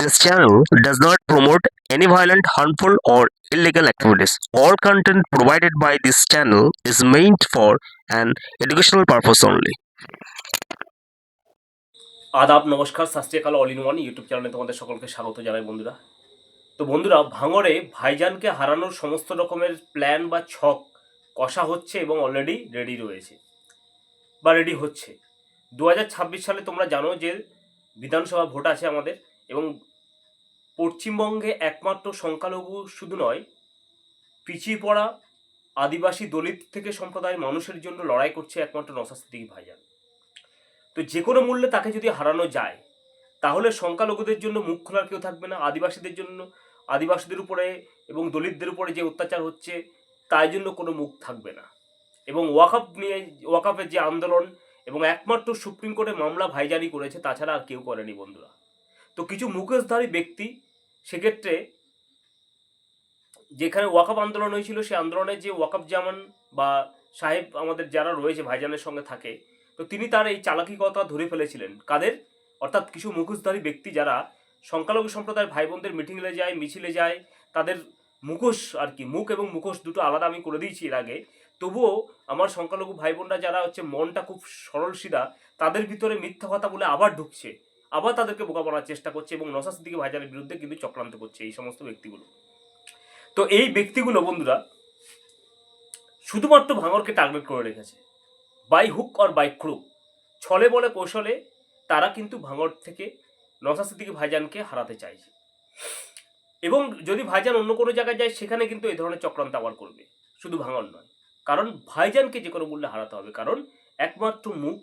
This channel does not promote any violent, harmful, or illegal activities. All content provided by this channel is meant for an educational purpose only. আদাব নমস্কার শাস্ত্রীয়কাল all in one YouTube চ্যানেলে তোমাদের সকলকে স্বাগত জানাই বন্ধুরা তো বন্ধুরা ভাঙড়ে ভাইজানকে হারানোর সমস্ত রকমের প্ল্যান বা ছক কষা হচ্ছে এবং অলরেডি রেডি রয়েছে বা রেডি হচ্ছে দু হাজার ছাব্বিশ সালে তোমরা জানো যে বিধানসভা ভোট আছে আমাদের এবং পশ্চিমবঙ্গে একমাত্র সংখ্যালঘু শুধু নয়, পিছিয়ে পড়া আদিবাসী দলিত থেকে সম্প্রদায়ের মানুষের জন্য লড়াই করছে একমাত্র নশাস্তিক ভাইজান। তো যে কোনো মূল্যে তাকে যদি হারানো যায়, তাহলে সংখ্যালঘুদের জন্য মুখ খোলার কেউ থাকবে না। আদিবাসীদের জন্য, আদিবাসীদের উপরে এবং দলিতদের উপরে যে অত্যাচার হচ্ছে, তাই জন্য কোনো মুখ থাকবে না। এবং ওয়াকআপ নিয়ে ওয়াকআপের যে আন্দোলন এবং একমাত্র সুপ্রিম কোর্টে মামলা ভাইজানি করেছে, তাছাড়া আর কেউ করেনি বন্ধুরা। তো কিছু মুখোশধারী ব্যক্তি সেক্ষেত্রে যেখানে ওয়াকআপ আন্দোলন হয়েছিল সেই আন্দোলনে যে ওয়াকআপ জামান বা সাহেব আমাদের যারা রয়েছে, ভাইজানের সঙ্গে থাকে, তো তিনি তার এই চালাকিকতা ধরে ফেলেছিলেন। কাদের? অর্থাৎ কিছু মুখোশধারী ব্যক্তি যারা সংখ্যালঘু সম্প্রদায়ের ভাই বোনদের মিটিংয়ে যায়, মিছিলে যায়, তাদের মুখোশ আর কি, মুখ এবং মুখোশ দুটো আলাদা আমি করে দিয়েছি এর আগে। তবুও আমার সংখ্যালঘু ভাই বোনরা যারা হচ্ছে মনটা খুব সরল সিধা, তাদের ভিতরে মিথ্যা কথা বলে আবার ঢুকছে। আবার তাদেরকে বোকা বানার চেষ্টা করছে এবং নসাস দিকে ভাইজানের বিরুদ্ধে কিন্তু চক্রান্ত করছে এই সমস্ত ব্যক্তিগুলো। তো এই ব্যক্তিগুলো বন্ধুরা, শুধুমাত্র ভাঙরকে টার্গেট করে রেখেছে। By hook or by crook ছলে বলে কৌশলে তারা কিন্তু ভাঙর থেকে নসাস্তিকে ভাইজানকে হারাতে চাইছে। এবং যদি ভাইজান অন্য কোনো জায়গায় যায়, সেখানে কিন্তু এই ধরনের চক্রান্ত আবার করবে। শুধু ভাঙর নয়। কারণ ভাইজানকে যে কোনো মূল্যে হারাতে হবে। কারণ একমাত্র মুখ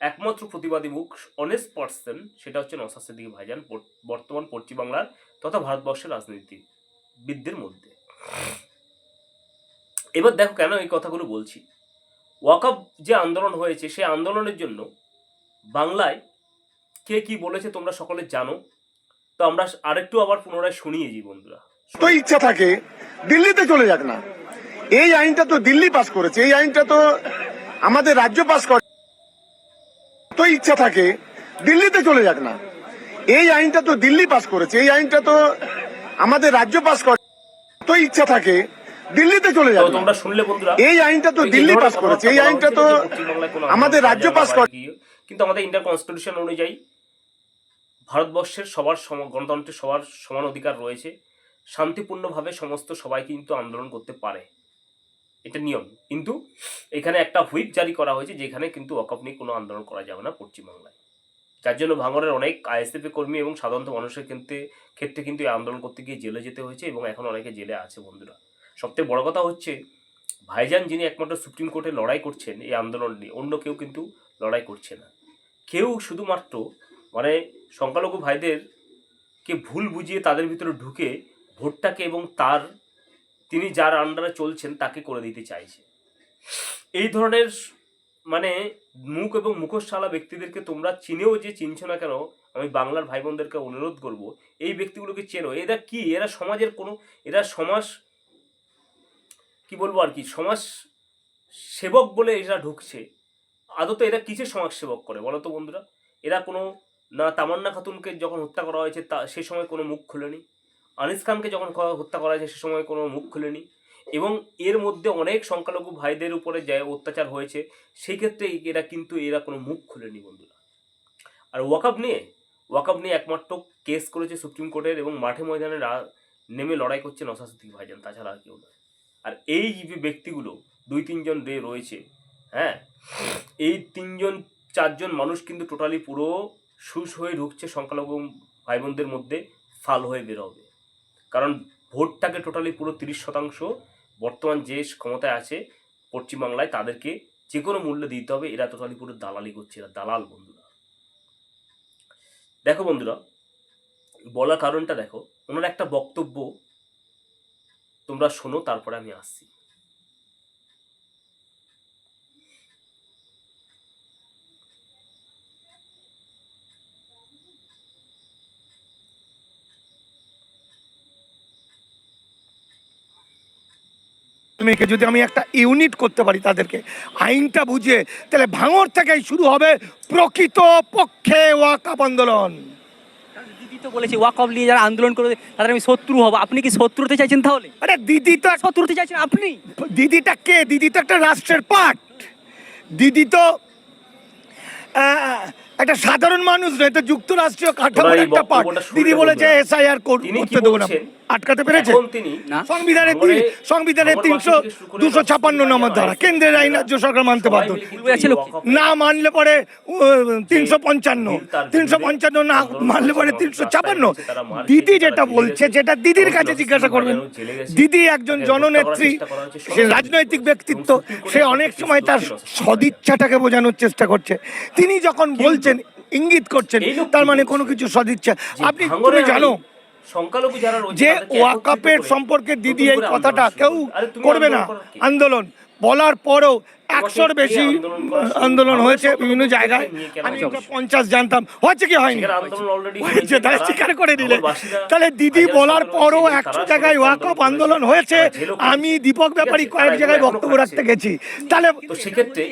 একমাত্র প্রতিবাদী মুখ অনেস্ট পার্সন সেটা হচ্ছে নসাদ সিদ্দিকী ভাইজান বর- বর্তমান পশ্চিমবাংলার তথা ভারতবর্ষের রাজনীতিবিদদের মধ্যে। এবার দেখো কেন এই কথাগুলো বলছি। ওয়াকআপ যে আন্দোলন হয়েছে, সেই আন্দোলনের জন্য বাংলায় কে কি বলেছে তোমরা সকলে জানো। তো আমরা আরেকটু আবার পুনরায় শুনিয়ে যাই বন্ধুরা। তো ইচ্ছা থাকে, দিল্লিতে চলে যাক না। এই আইনটা তো দিল্লি পাস করেছে, এই আইনটা তো আমাদের রাজ্য পাস করে তো ইচ্ছা থাকে দিল্লিতে চলে যাক না এই আইনটা তো দিল্লি পাস করেছে এই আইনটা তো আমাদের রাজ্য পাস করে তো ইচ্ছা থাকে দিল্লিতে চলে যাক তোমরা শুনলে বন্ধুরা এই আইনটা তো দিল্লি পাস করেছে এই আইনটা তো আমাদের রাজ্য পাস করে। কিন্তু আমাদের ইন্ডিয়ান কনস্টিটিউশন অনুযায়ী ভারতবর্ষের সবার সম- গণতন্ত্রের সবার সমান অধিকার রয়েছে শান্তিপূর্ণভাবে সমস্ত সবাই কিন্তু আন্দোলন করতে পারে এটা নিয়ম। কিন্তু এখানে একটা হুইপ জারি করা হয়েছে যেখানে কিন্তু ওয়াকআপ নিয়ে কোনো আন্দোলন করা যাবে না পশ্চিমবাংলায়। যার জন্য ভাঙড়ের অনেক আইএসএফ কর্মী এবং সাধারণত মানুষের ক্ষেত্রে ক্ষেত্রে কিন্তু এই আন্দোলন করতে গিয়ে জেলে যেতে হয়েছে এবং এখন অনেকে জেলে আছে বন্ধুরা। সবথেকে বড় কথা হচ্ছে, ভাইজান যিনি একমাত্র সুপ্রিম কোর্টে লড়াই করছেন এই আন্দোলন নিয়ে, অন্য কেউ কিন্তু লড়াই করছে না। কেউ শুধুমাত্র মানে সংখ্যালঘু ভাইদেরকে ভুল বুঝিয়ে তাদের ভিতরে ঢুকে ভোটটাকে এবং তার তিনি যার আন্ডারে চলছেন তাকে করে দিতে চাইছে। এই ধরনের মানে মুখ এবং মুখোশালা ব্যক্তিদেরকে তোমরা চিনেও যে চিনছো না কেন, আমি বাংলার ভাই বোনদেরকে অনুরোধ করব, এই ব্যক্তিগুলোকে চেনো। এরা কি? এরা সমাজের কোনো, এরা সমাজ, কি বলব আর কি? সমাজ সেবক বলে এরা ঢুকছে। আদতে এরা কিসের সমাজ সেবক করে বলো তো বন্ধুরা? এরা কোনো না তামান্না খাতুনকে যখন হত্যা করা হয়েছে তা, সে সময় কোনো মুখ খুলেনি। আনিস খানকে যখন হত্যা করা হয়েছে, সে সময় কোনো মুখ খুলেনি। এবং এর মধ্যে অনেক সংখ্যালঘু ভাইদের উপরে যে অত্যাচার হয়েছে সেই ক্ষেত্রে এরা কিন্তু, এরা কোনো মুখ খুলেনি বন্ধুরা। আর ওয়াকআপ নিয়ে ওয়াকআপ নিয়ে একমাত্র কেস করেছে সুপ্রিম কোর্টের এবং মাঠে ময়দানে নেমে লড়াই করছে নসাসুদ্দিক ভাইজান, তাছাড়া আর কেউ নয় আর এই যে ব্যক্তিগুলো, দুই তিনজন রে রয়েছে হ্যাঁ? এই তিনজন, চারজন মানুষ কিন্তু টোটালি পুরো সুস হয়ে ঢুকছে সংখ্যালঘু ভাই বোনদের মধ্যে, ফাল হয়ে বেরোবে কারণ ভোটটাকে টোটালি পুরো তিরিশ শতাংশ বর্তমান যে ক্ষমতায় আছে পশ্চিমবাংলায় তাদেরকে যে কোনো মূল্য দিতে হবে, এরা টোটালি পুরো দালালি করছে, এরা দালাল বন্ধুরা। দেখো বন্ধুরা, বলার কারণটা দেখো, ওনার একটা বক্তব্য তোমরা শোনো, তারপরে আমি আসছি। মেয়েকে যদি আমি একটা ইউনিট করতে পারি তাদেরকে আইনটা বুঝে তাহলে ভাঙর থেকেই শুরু হবে প্রকৃত পক্ষে ওয়াকাপ আন্দোলন। দিদি তো বলেছে ওয়াক অফ নিয়ে যারা আন্দোলন করে তাদের আমি শত্রু হব। আপনি কি শত্রু হতে চাইছেন তাহলে? আরে দিদি তো এক- শত্রু হতে চাইছেন আপনি? দিদিটা কে? দিদি তো একটা রাষ্ট্রের পার্ট। দিদি তো আহ, একটা সাধারণ মানুষ নয় তো যুক্তরাষ্ট্রীয় কাঠামোর একটা পার্ট দিদি বলেছে এসআইআর করতে দেবো না। আটকাতে পেরেছে? তিনি সংবিধানের সংবিধানের তিনশো দুশো ছাপান্ন নম্বর ধারা। কেন্দ্রের আইন রাজ্য সরকার মানতে বাধ্য। না মানলে পরে তিনশো পঞ্চান্ন। তিনশো পঞ্চান্ন না মানলে পরে তিনশো ছাপান্ন। দিদি যেটা বলছে যেটা দিদির কাছে জিজ্ঞাসা করবেন। দিদি একজন জননেত্রী সে রাজনৈতিক ব্যক্তিত্ব সে অনেক সময় তার সদিচ্ছাটাকে বোঝানোর চেষ্টা করছে। তিনি যখন বলছেন ইঙ্গিত করছেন তার মানে কোনো কিছু সদিচ্ছা। আপনি তুমি জানো যে ওয়াকাপের সম্পর্কে দিদি এই কথাটা কেউ করবে। না। আন্দোলন বলার পরেও একশোর বেশি আন্দোলন হয়েছে বিভিন্ন জায়গায়। আমি পঞ্চাশ জানতাম। হয়েছে কি হয়নি? হয়েছে তারা স্বীকার করে দিলে তাহলে দিদি বলার পরও একশো জায়গায় ওয়াকআপ আন্দোলন হয়েছে। আমি দীপক ব্যাপারী কয়েক জায়গায় বক্তব্য রাখতে গেছি। তাহলে সেক্ষেত্রে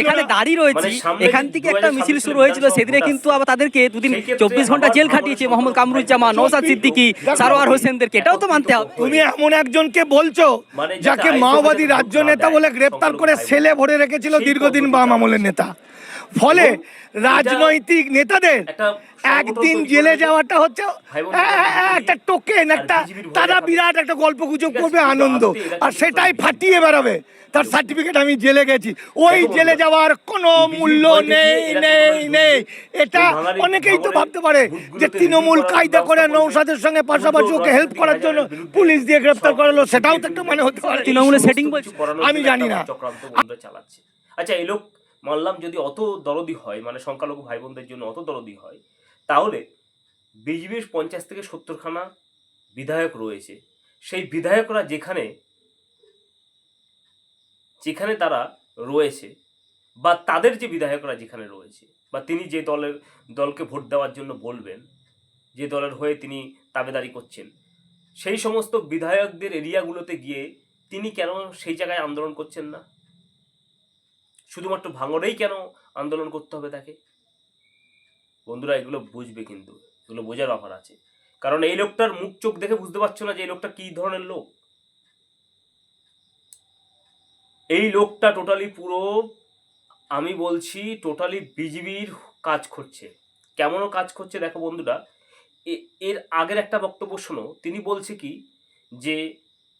এখানে? দাঁড়িয়ে রয়েছি। মানে এখান থেকে একটা মিছিল শুরু হয়েছিল সেদিনে কিন্তু আবার তাদেরকে দুদিন চব্বিশ ঘণ্টা জেল খাটিয়েছে মোহাম্মদ কামরুজ্জামান ভাইদের নৌসাদ সিদ্দিকী সারোয়ার হোসেনদেরকে। এটাও তো মানতে হবে। তুমি এমন একজনকে বলছো মানে যাকে মাওবাদী রাজ্য নেতা বলে গ্রেপ্তার করে ছেলে সেলে ভরে রেখেছিল দীর্ঘদিন বাম আমলের নেতা। ফলে রাজনৈতিক নেতাদের একদিন জেলে যাওয়াটা হচ্ছে একটা টোকেন একটা তারা বিরাট একটা গল্প গুজব করবে আনন্দ। আর সেটাই ফাটিয়ে বেড়াবে তার সার্টিফিকেট আমি জেলে গেছি। ওই জেলে যাওয়ার কোনো মূল্য নেই নেই নেই। এটা অনেকেই তো ভাবতে পারে যে তৃণমূল কায়দা করে নৌসাদের সঙ্গে পাশাপাশি ওকে হেল্প করার জন্য পুলিশ দিয়ে গ্রেপ্তার সব করালো সেটাও তো একটা মানে হতে পারে। তৃণমূলের সেটিং বলছে। আমি জানি না। চালাচ্ছে। আচ্ছা এই লোক মানলাম যদি অত দরদি হয় মানে সংখ্যালঘু ভাই বোনদের জন্য অত দরদি হয়, তাহলে বিজেপির পঞ্চাশ থেকে সত্তরখানা বিধায়ক রয়েছে। সেই বিধায়করা যেখানে যেখানে তারা রয়েছে বা তাদের যে বিধায়করা যেখানে রয়েছে বা তিনি যে দলের, দলকে ভোট দেওয়ার জন্য বলবেন, যে দলের হয়ে তিনি দাবেদারি করছেন, সেই সমস্ত বিধায়কদের এরিয়াগুলোতে গিয়ে তিনি কেন সেই জায়গায় আন্দোলন করছেন না? শুধুমাত্র ভাঙড়েই কেন আন্দোলন করতে হবে তাকে? বন্ধুরা, এগুলো বুঝবে কিন্তু। এগুলো বোঝার ব্যাপার আছে। কারণ এই লোকটার মুখ চোখ দেখে বুঝতে পারছ না যে এই লোকটা কি ধরনের লোক? এই লোকটা টোটালি পুরো, আমি বলছি, টোটালি বিজিবির কাজ করছে। কেমনও কাজ করছে দেখো বন্ধুরা এর আগের একটা বক্তব্য শোনো। তিনি বলছে কি যে,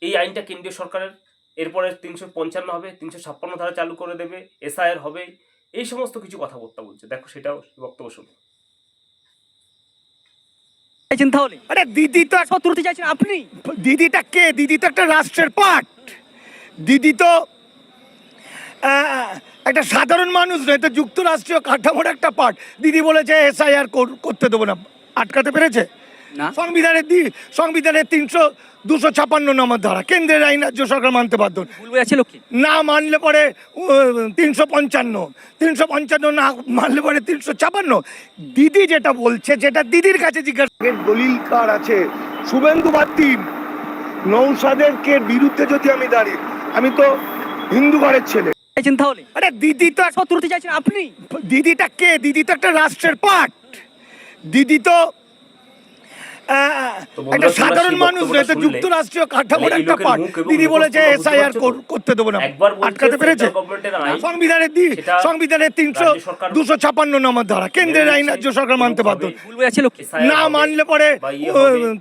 এই আইনটা কেন্দ্রীয় সরকারের এরপরে তিনশো পঞ্চান্ন হবে তিনশো ছাপ্পান্ন ধারা চালু করে দেবে এসআইআর হবে এই সমস্ত কিছু কথাবার্তা বলছে। দেখো সেটাও বক্তব্য শোনো। চাইছেন তাহলে? আরে দিদি তো চাইছেন আপনি? দিদিটা কে? দিদি তো একটা রাষ্ট্রের পার্ট দিদি তো একটা সাধারণ মানুষ নয় তো যুক্তরাষ্ট্রীয় কাঠামোর একটা পার্ট দিদি বলেছে এসআইআর করতে দেবো না। আটকাতে পেরেছে? সংবিধানের দি সংবিধানের তিনশো দুশো ছাপান্ন নম্বর ধারা কেন্দ্রের আইন রাজ্য সরকার মানতে বাধ্য। ভুল না মানলে পরে তিনশো পঞ্চান্ন তিনশো পঞ্চান্ন না মানলে পরে তিনশো ছাপান্ন। দিদি যেটা বলছে যেটা দিদির কাছে জিজ্ঞাসা দলিল কার আছে? শুভেন্দু বাত্তিন নৌসাদেরকে বিরুদ্ধে যদি আমি দাঁড়িয়ে আমি তো হিন্দু ঘরের ছেলে। চাইছেন তাহলে? আরে দিদি তো এক- শত্রু চাইছেন আপনি? দিদিটা কে? দিদি তো একটা রাষ্ট্রের পার্ট। দিদি তো একটা সাধারণ মানুষ যুক্তরাষ্ট্রীয় কাঠামোর একটা পার্ট দিদি বলেছে এসআইআর করতে দেবো না। আটকাতে পেরেছে? সংবিধানের সংবিধানের তিনশো দুশো ছাপান্ন নম্বর ধারা। কেন্দ্রের আইন রাজ্য সরকার মানতে বাধ্য। না মানলে পরে ইয়ে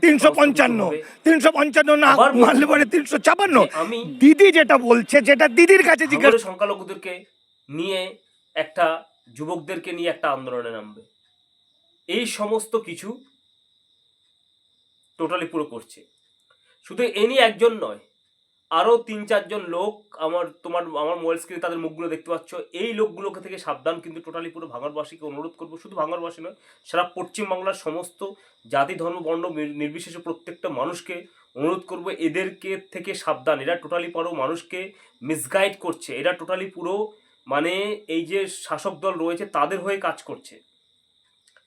তিনশো পঞ্চান্ন। তিনশো পঞ্চান্ন না মানলে পরে তিনশো ছাপান্ন। দিদি যেটা বলছে যেটা দিদির কাছে জিজ্ঞাসা সংখ্যালঘুদেরকে নিয়ে একটা যুবকদেরকে নিয়ে একটা আন্দোলনে নামবে। এই সমস্ত কিছু টোটালি পুরো করছে। শুধু এনি একজন নয় আরও তিন চারজন লোক আমার, তোমার, আমার মোবাইল স্ক্রিনে তাদের মুখগুলো দেখতে পাচ্ছ। এই লোকগুলোকে থেকে সাবধান কিন্তু টোটালি পুরো ভাঙরবাসীকে অনুরোধ করব। শুধু ভাঙরবাসী নয়, সারা পশ্চিমবাংলার সমস্ত জাতি, ধর্ম, বর্ণ নির্বিশেষে প্রত্যেকটা মানুষকে অনুরোধ করব, এদেরকে থেকে সাবধান। এরা টোটালি পুরো, মানুষকে মিসগাইড করছে। এরা টোটালি পুরো মানে এই যে শাসক দল রয়েছে, তাদের হয়ে কাজ করছে।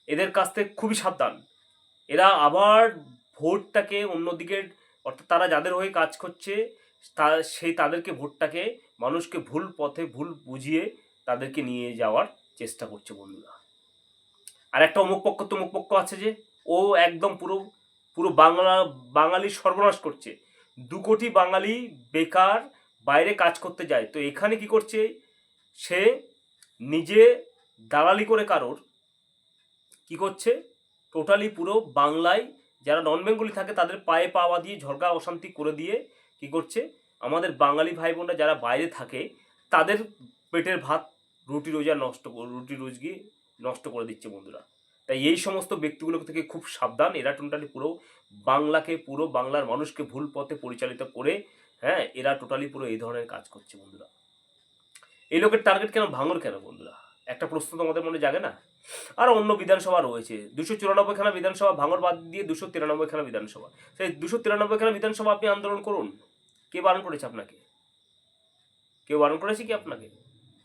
এদের কাছ থেকে খুবই সাবধান। এরা আবার ভোটটাকে অন্যদিকে, অর্থাৎ তারা যাদের হয়ে কাজ করছে, তা, সেই তাদেরকে ভোটটাকে মানুষকে ভুল পথে ভুল বুঝিয়ে তাদেরকে নিয়ে যাওয়ার চেষ্টা করছে বন্ধুরা। আর একটা অমুক পক্ষ, তমুক পক্ষ আছে যে, ও একদম পুরো পুরো বাংলা, বাঙালি সর্বনাশ করছে। দু কোটি বাঙালি বেকার বাইরে কাজ করতে যায়, তো এখানে কি করছে? সে নিজে দালালি করে কারোর, কি করছে? টোটালি পুরো বাংলায় যারা নন বেঙ্গলি থাকে, তাদের পায়ে পাওয়া দিয়ে ঝরকা অশান্তি করে দিয়ে কি করছে? আমাদের বাঙালি ভাই বোনরা যারা বাইরে থাকে, তাদের পেটের ভাত রুটি রোজা নষ্ট রুটি রোজগি নষ্ট করে দিচ্ছে বন্ধুরা। তাই এই সমস্ত ব্যক্তিগুলো থেকে খুব সাবধান। এরা টোটালি পুরো বাংলাকে, পুরো বাংলার মানুষকে ভুল পথে পরিচালিত করে হ্যাঁ এরা টোটালি পুরো এই ধরনের কাজ করছে বন্ধুরা। এই লোকের টার্গেট কেন? ভাঙর কেন বন্ধুরা? একটা প্রশ্ন তোমাদের মনে জাগে না। আর অন্য বিধানসভা রয়েছে। দুশো চুরানব্বই খানা বিধানসভা ভাঙর বাদ দিয়ে দুশো তিরানব্বই খানা বিধানসভা। সেই দুশো তিরানব্বই খানা বিধানসভা আপনি আন্দোলন করুন। কে বারণ করেছে আপনাকে? কেউ বারণ করেছে কি আপনাকে?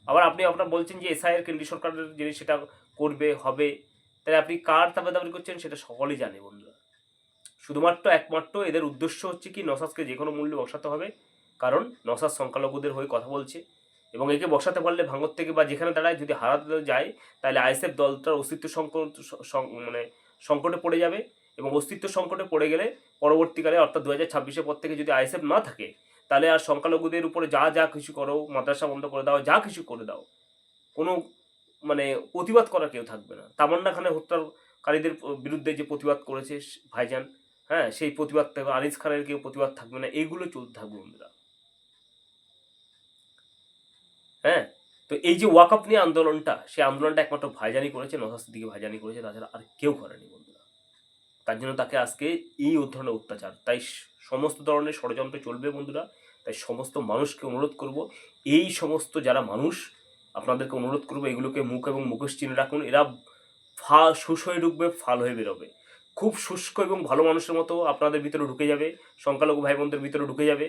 আবার আপনি আপনার বলছেন যে এসআইয়ের কেন্দ্রীয় সরকারের জিনিস সেটা করবে, হবে, তাহলে আপনি কার দাবি করছেন সেটা সকলেই জানে বন্ধুরা। শুধুমাত্র একমাত্র এদের উদ্দেশ্য হচ্ছে কি নসাসকে যে কোনো মূল্যে বসাতে হবে। কারণ নসাস সংখ্যালঘুদের হয়ে কথা বলছে। এবং একে বসাতে পারলে ভাঙর থেকে বা যেখানে দাঁড়ায় যদি হারাতে যায়, তাহলে আইএসএফ দলটার অস্তিত্ব সংকট মানে সংকটে পড়ে যাবে এবং অস্তিত্ব সংকটে পড়ে গেলে পরবর্তীকালে অর্থাৎ দু হাজার ছাব্বিশের পর থেকে যদি আইএসএফ না থাকে, তাহলে আর সংখ্যালঘুদের উপরে যা যা কিছু করো, মাদ্রাসা বন্ধ করে দাও, যা কিছু করে দাও, কোনো মানে প্রতিবাদ করা কেউ থাকবে না। তামান্না খানে হত্যাকারীদের বিরুদ্ধে যে প্রতিবাদ করেছে ভাইজান হ্যাঁ সেই প্রতিবাদ থাকবে আনিস খানের কেউ প্রতিবাদ থাকবে না। এইগুলো চলতে থাকবে বন্ধুরা হ্যাঁ তো এই যে ওয়াকআপ নিয়ে আন্দোলনটা সেই আন্দোলনটা একমাত্র ভাইজানি করেছে নসাস্তির দিকে ভাইজানি করেছে তাছাড়া আর কেউ করেনি বন্ধুরা। তার জন্য তাকে আজকে এই ধরনের অত্যাচার। তাই সমস্ত ধরনের ষড়যন্ত্র চলবে বন্ধুরা, তাই সমস্ত মানুষকে অনুরোধ করব, এই সমস্ত যারা মানুষ, আপনাদেরকে অনুরোধ করব, এগুলোকে মুখ এবং মুখোশ চিনে রাখুন, এরা ফা শুষ হয়ে ঢুকবে ফাল হয়ে বেরোবে। খুব শুষ্ক এবং ভালো মানুষের মতো আপনাদের ভিতরে ঢুকে যাবে, সংখ্যালঘু ভাই বোনদের ভিতরে ঢুকে যাবে।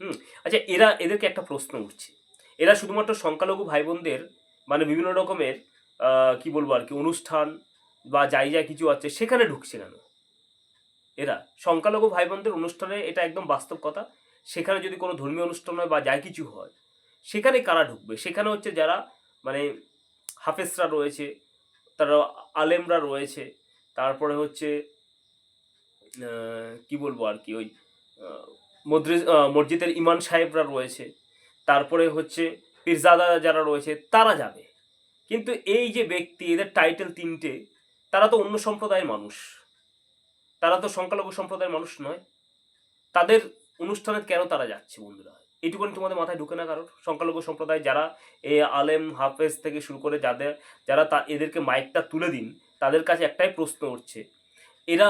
হুম আচ্ছা এরা, এদেরকে একটা প্রশ্ন উঠছে। এরা শুধুমাত্র সংখ্যালঘু ভাই বোনদের মানে বিভিন্ন রকমের কি বলব আর কি, অনুষ্ঠান বা যাই যা কিছু আছে, সেখানে ঢুকছে কেন? এরা সংখ্যালঘু ভাই বোনদের অনুষ্ঠানে এটা একদম বাস্তব কথা। সেখানে যদি কোনো ধর্মীয় অনুষ্ঠান হয় বা যাই কিছু হয়, সেখানে কারা ঢুকবে? সেখানে হচ্ছে যারা মানে হাফেজরা রয়েছে, তারা আলেমরা রয়েছে, তারপরে হচ্ছে কি বলব আর কি, ওই মদ্রিস- মসজিদের ইমান সাহেবরা রয়েছে তারপরে হচ্ছে পীরজাদা যারা রয়েছে, তারা যাবে। কিন্তু এই যে ব্যক্তি, এদের টাইটেল তিনটে, তারা তো অন্য সম্প্রদায়ের মানুষ। তারা তো সংখ্যালঘু সম্প্রদায়ের মানুষ নয়। তাদের অনুষ্ঠানে কেন তারা যাচ্ছে বন্ধুরা? এইটুকুনি তোমাদের মাথায় ঢুকে না কারণ সংখ্যালঘু সম্প্রদায় যারা এ আলেম, হাফেজ থেকে শুরু করে যাদের, যারা তা, এদেরকে মাইকটা তুলে দিন, তাদের কাছে একটাই প্রশ্ন উঠছে। এরা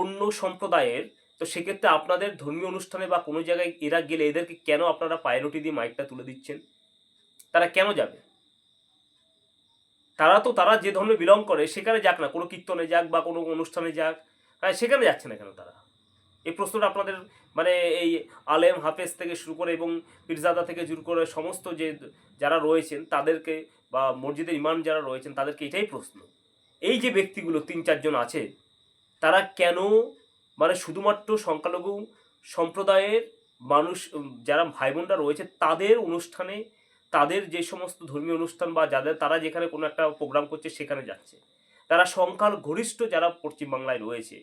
অন্য সম্প্রদায়ের তো সেক্ষেত্রে আপনাদের ধর্মীয় অনুষ্ঠানে বা কোনো জায়গায় এরা গেলে এদেরকে কেন আপনারা পায়রটি দিয়ে মাইকটা তুলে দিচ্ছেন? তারা কেন যাবে? তারা তো, তারা যে ধর্মে বিলং করে, সেখানে যাক না, কোনো কীর্তনে যাক বা কোনো অনুষ্ঠানে যাক হ্যাঁ সেখানে যাচ্ছে না কেন তারা? এই প্রশ্নটা আপনাদের মানে এই আলেম হাফেজ থেকে শুরু করে এবং পীরজাদা থেকে শুরু করে সমস্ত যে যারা রয়েছেন, তাদেরকে বা মসজিদের ইমাম যারা রয়েছেন, তাদেরকে এটাই প্রশ্ন। এই যে ব্যক্তিগুলো, তিন চারজন আছে, তারা কেন মানে শুধুমাত্র সংখ্যালঘু সম্প্রদায়ের মানুষ যারা ভাই বোনরা রয়েছে, তাদের অনুষ্ঠানে, তাদের যে সমস্ত ধর্মীয় অনুষ্ঠান বা যাদের, তারা যেখানে কোনো একটা প্রোগ্রাম করছে, সেখানে যাচ্ছে। তারা সংখ্যাল গরিষ্ঠ যারা পশ্চিমবাংলায় রয়েছে,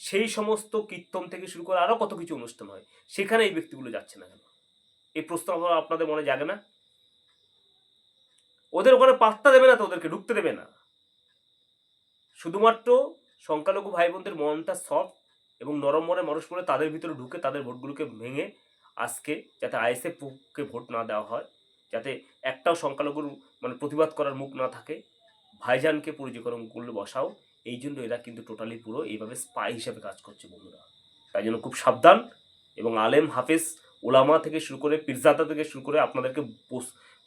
সেই সমস্ত কীর্তন থেকে শুরু করে আরও কত কিছু অনুষ্ঠান হয়, সেখানে এই ব্যক্তিগুলো যাচ্ছে না কেন? এই প্রশ্ন আপনাদের মনে জাগে না? ওদের ওখানে পাত্তা দেবে না তো ওদেরকে, ঢুকতে দেবে না। শুধুমাত্র সংখ্যালঘু ভাই বোনদের মনটা সফট এবং নরম মনে মানুষ করে তাদের ভিতরে ঢুকে তাদের ভোটগুলোকে ভেঙে আজকে যাতে আইএসএফকে ভোট না দেওয়া হয়, যাতে একটাও সংখ্যালঘুর মানে প্রতিবাদ করার মুখ না থাকে, ভাইজানকে পরিচয়করণ করলে বসাও, এই জন্য এরা কিন্তু টোটালি পুরো এইভাবে স্পাই হিসাবে কাজ করছে বন্ধুরা। তাই জন্য খুব সাবধান এবং আলেম হাফেজ ওলামা থেকে শুরু করে পিরজাদা থেকে শুরু করে আপনাদেরকে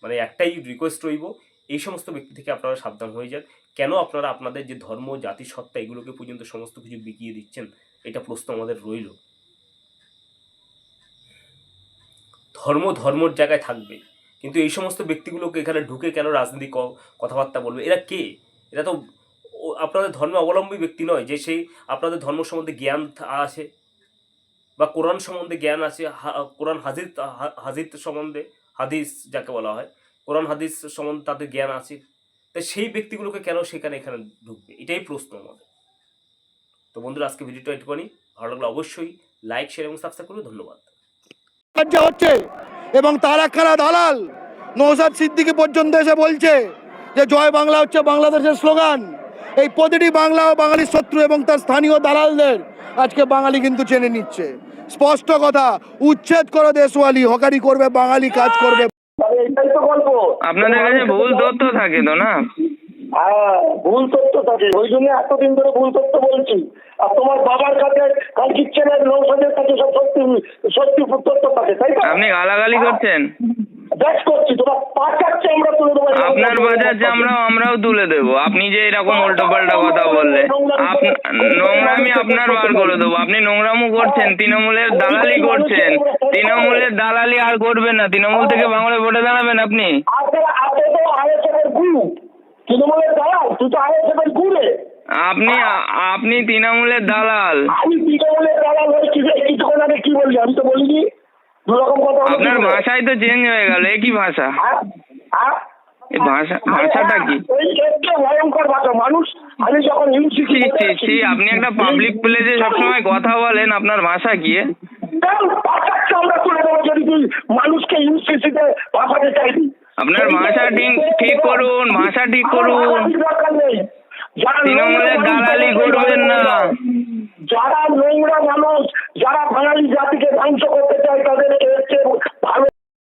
মানে একটাই রিকোয়েস্ট রইব, এই সমস্ত ব্যক্তি থেকে আপনারা সাবধান হয়ে যান। কেন আপনারা আপনাদের যে ধর্ম জাতি সত্তা এগুলোকে পর্যন্ত সমস্ত কিছু বিকিয়ে দিচ্ছেন এটা প্রশ্ন আমাদের রইল। ধর্ম ধর্মর জায়গায় থাকবে। কিন্তু এই সমস্ত ব্যক্তিগুলোকে এখানে ঢুকে কেন রাজনীতি কথাবার্তা বলবে? এরা কে? এরা তো আপনাদের ধর্মে অবলম্বী ব্যক্তি নয় যে সেই আপনাদের ধর্ম সম্বন্ধে জ্ঞান আছে বা কোরআন সম্বন্ধে জ্ঞান আছে কোরআন হাজির হাজির সম্বন্ধে, হাদিস যাকে বলা হয়, কোরআন হাদিস সম্বন্ধে তাদের জ্ঞান আছে। তাই সেই ব্যক্তিগুলোকে কেন সেখানে এখানে ঢুকবে? এটাই প্রশ্ন আমাদের। তো বন্ধুরা আজকে ভিডিওটা এটুকুনি ভালো লাগলে অবশ্যই লাইক শেয়ার এবং সাবস্ক্রাইব করবে ধন্যবাদ। হচ্ছে এবং তার একখানা দালাল নৌসাদ সিদ্দিকি পর্যন্ত এসে বলছে যে জয় বাংলা হচ্ছে বাংলাদেশের স্লোগান। এই প্রতিটি বাংলা ও বাঙালির শত্রু এবং তার স্থানীয় দালালদের আজকে বাঙালি কিন্তু চেনে নিচ্ছে। স্পষ্ট কথা উচ্ছেদ করো দেশওয়ালি হকারি করবে বাঙালি কাজ করবে। এটাই তো গল্প আপনাদের কাছে ভুল তথ্য থাকে তো না? হ্যাঁ ভুল তথ্য থাকে। ওই জন্য এতদিন ধরে ভুল তথ্য বলছি। আর তোমার বাবার কাছে নৌসাদের কাছে সব সত্যি সত্যি তথ্য থাকে তাই তো? আপনি গালাগালি করছেন? ব্যাস করছি তোমার পাঠাচ্ছে আমরা তুলে দেবো। আপনার বাজার আমরাও আমরাও তুলে দেবো। আপনি যে এরকম উল্টো পাল্টা কথা বললে নোংরামি আপনার বার করে দেবো। আপনি নোংরামও করছেন তৃণমূলের দালালি করছেন। তৃণমূলের দালালি আর করবেন না। তৃণমূল থেকে বাংলায় ভোটে দাঁড়াবেন আপনি। তৃণমূলের দালাল তুই তো আইএসএফের গুরে আপনি আপনি তৃণমূলের দালাল। আমি তৃণমূলের দালাল হয়ে কি কিছুক্ষণ আগে কি বললি আমি তো বলিনি। দু রকম কথা আপনার ভাষাই তো চেঞ্জ হয়ে গেল এ কি ভাষা? হ্যাঁ? হ্যাঁ? ভাষা ভাষাটা কি? ভয়ঙ্কর ভাষা। মানুষ আমি যখন আপনি একটা পাবলিক প্লেসে সবসময় কথা বলেন আপনার ভাষা কি? পাঠাচ্ছে আমরা তুলে দেবো যদি তুই মানুষকে ইউসিসিতে চাইবি। আপনার ভাষা ঠিক করুন ভাষা ঠিক করুন। তৃণমূলের দালালি করবেন না। যারা নোংরা মানুষ যারা বাঙালি জাতিকে ধ্বংস করতে চায় তাদের ভালো